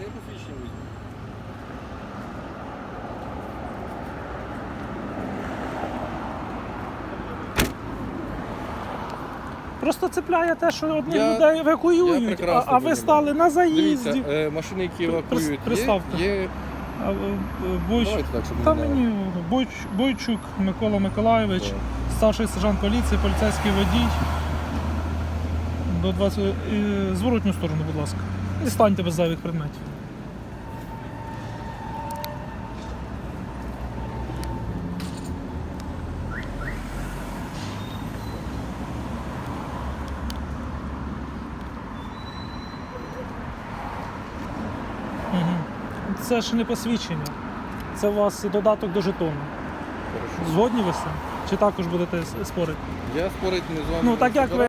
Я посвідчення візьму. Просто цепляє те, що одні Я- людей я евакуюють, а, а ви стали на заїзді. Дивіться, машини, які При- евакуюють, є, є... А, е, е так, Та мені Бойч... Бойчук Микола Миколайович, Так. старший сержант поліції, поліцейський водій. До 20... Е, зворотню сторону, будь ласка. І станьте без зайвих предметів. Це ж не посвідчення. Це у вас додаток до жетону. Хорошо. Згодні ви з цим? Чи також будете спорити? Я спорити не з вами. Ну так як ви